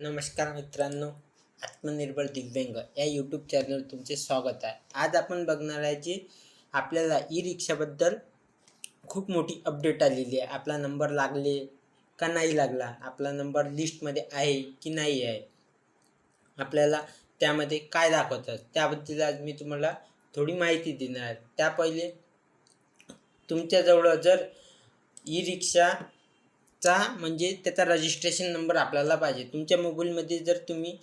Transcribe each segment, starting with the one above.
नमस्कार मित्रांनो आत्मनिर्भर दिव्यांग या यूट्यूब चॅनलवर तुमचे स्वागत आहे. आज आपण बघणार आहे जे आपल्याला ई रिक्षाबद्दल खूप मोठी अपडेट आलेली आहे. आपला नंबर लागले का नाही लागला? आपला नंबर लिस्टमध्ये आहे की नाही आहे? आपल्याला त्यामध्ये काय दाखवतात त्याबद्दल आज मी तुम्हाला थोडी माहिती देणार आहे. त्या पहिले तुमच्याजवळ जर ई रिक्षा चा म्हणजे त्याचा रजिस्ट्रेशन नंबर आपल्याला पाहिजे. तुमच्या मोबाईलमध्ये जर तुम्ही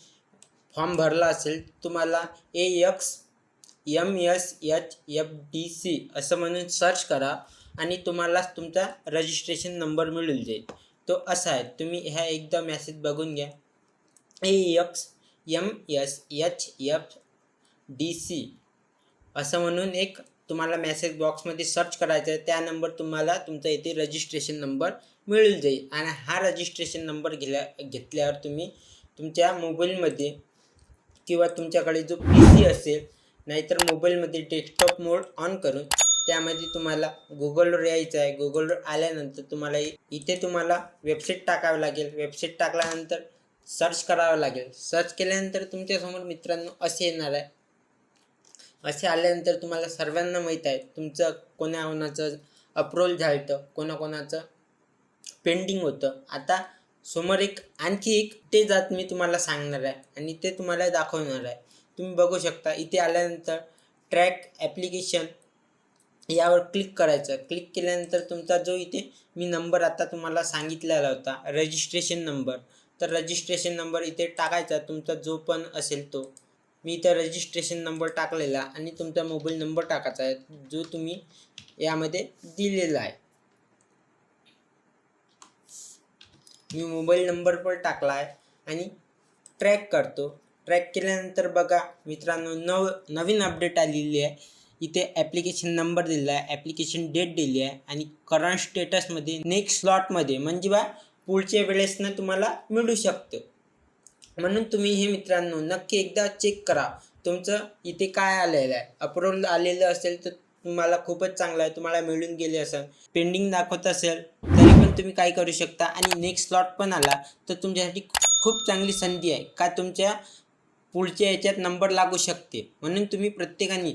फॉर्म भरला असेल तुम्हाला A X M S H F D C असं म्हणून सर्च करा आणि तुम्हाला तुमचा रजिस्ट्रेशन नंबर मिळून जाईल. तो असा आहे. तुम्ही ह्या एकदा मेसेज बघून घ्या. A X M S H F D C असं म्हणून एक तुम्हाला मेसेज बॉक्समध्ये सर्च करायचं आहे त्या नंबर तुम्हाला तुमचा इथे रजिस्ट्रेशन नंबर मिळून जाईल. आणि हा रजिस्ट्रेशन नंबर घेल्या घेतल्यावर तुम्ही तुमच्या मोबाईलमध्ये किंवा तुमच्याकडे जो पी सी असेल नाहीतर मोबाईलमध्ये डेस्कटॉप मोड ऑन करून त्यामध्ये तुम्हाला गुगलवर यायचं आहे. गुगलवर आल्यानंतर तुम्हाला इथे तुम्हाला वेबसाईट टाकावं लागेल. वेबसाईट टाकल्यानंतर सर्च करावं लागेल. सर्च केल्यानंतर तुमच्यासमोर मित्रांनो असे येणार आहे. असे आल्यानंतर तुम्हाला सर्वांना माहीत आहे तुमचं कोणा कोणाचं अप्रूव्हल झालं होतं कोणाकोणाचं पेंडिंग होतं. आता समोर एक आणखी एक ते जात मी तुम्हाला सांगणार आहे आणि ते तुम्हाला दाखवणार आहे. तुम्ही बघू शकता इथे आल्यानंतर ट्रॅक ॲप्लिकेशन यावर क्लिक करायचं क्लिक केल्यानंतर तुमचा जो इथे मी नंबर आता तुम्हाला सांगितलेला होता रजिस्ट्रेशन नंबर तर रजिस्ट्रेशन नंबर इथे टाकायचा तुमचा जो पण असेल तो. मी इथं रजिस्ट्रेशन नंबर टाकलेला आणि तुमचा मोबाईल नंबर टाकायचा आहे जो तुम्ही यामध्ये दिलेला आहे. मी मोबाईल नंबर पण टाकला आहे आणि ट्रॅक करतो. ट्रॅक केल्यानंतर बघा मित्रांनो नव नवीन अपडेट आलेली आहे. इथे ॲप्लिकेशन नंबर दिलेला आहे ॲप्लिकेशन डेट दिली आहे आणि करंट स्टेटसमध्ये नेक्स्ट स्लॉटमध्ये म्हणजे बा पुढच्या वेळेसनं तुम्हाला मिळू शकतं. म्हणून तुम्ही हे मित्रांनो नक्की एकदा चेक करा. तुमचं इथे काय आलेलं आहे? अप्रूव्हल आलेलं असेल तर तुम्हाला खूपच चांगलं आहे. तुम्हाला मिळून गेले असेल. पेंडिंग दाखवत असेल तरी पण तुम्ही काय करू शकता. आणि नेक्स्ट स्लॉट पण आला तर तुमच्यासाठी खूप चांगली संधी आहे. का तुमच्या पुढच्या याच्यात नंबर लागू शकते. म्हणून तुम्ही प्रत्येकाने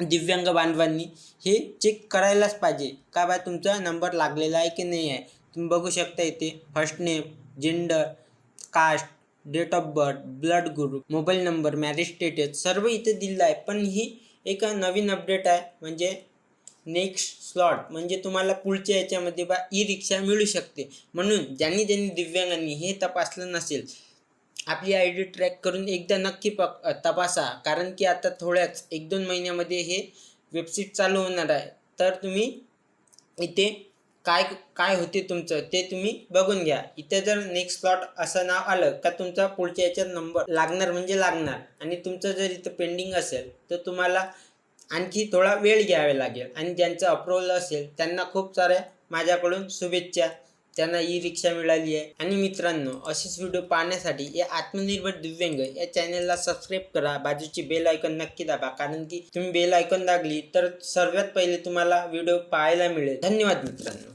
दिव्यांग बांधवांनी हे चेक करायलाच पाहिजे. का बा तुमचा नंबर लागलेला आहे की नाही आहे? तुम्ही बघू शकता इथे first name gender caste date of birth blood group mobile number marriage status सर्व इथे दिलेलं आहे. पण ही एक नवीन अपडेट आहे. म्हणजे नेक्स्ट स्लॉट म्हणजे तुम्हाला पुढच्या याच्यामध्ये बा ई रिक्षा मिळू शकते. म्हणून ज्यांनी ज्यांनी दिव्यांगांनी हे तपासलं नसेल आपली आय डी ट्रॅक करून एकदा नक्की पक तपासा. कारण की आता थोड्याच एक दोन महिन्यामध्ये हे वेबसाईट चालू होणार आहे. तर तुम्ही इथे काय काय होते तुमचं ते तुम्ही बघून घ्या. इथे जर नेक्स्ट स्लॉट असं नाव आलं का तुमचा पुढच्या याच्यात नंबर लागणार म्हणजे लागणार. आणि तुमचं जर इथं पेंडिंग असेल तर तुम्हाला आणखी थोडा वेळ घ्यावा लागेल. आणि ज्यांचं अप्रुव्हल असेल त्यांना खूप साऱ्या माझ्याकडून शुभेच्छा. त्यांना ई रिक्षा मिळाली आहे. आणि मित्रांनो असेच व्हिडिओ पाहण्यासाठी या आत्मनिर्भर दिव्यांग या चॅनलला सबस्क्राईब करा. बाजूची बेल आयकॉन नक्की दाबा. कारण की तुम्ही बेल आयकॉन दाबली तर सर्वात पहिले तुम्हाला व्हिडिओ पाहायला मिळेल. धन्यवाद मित्रांनो.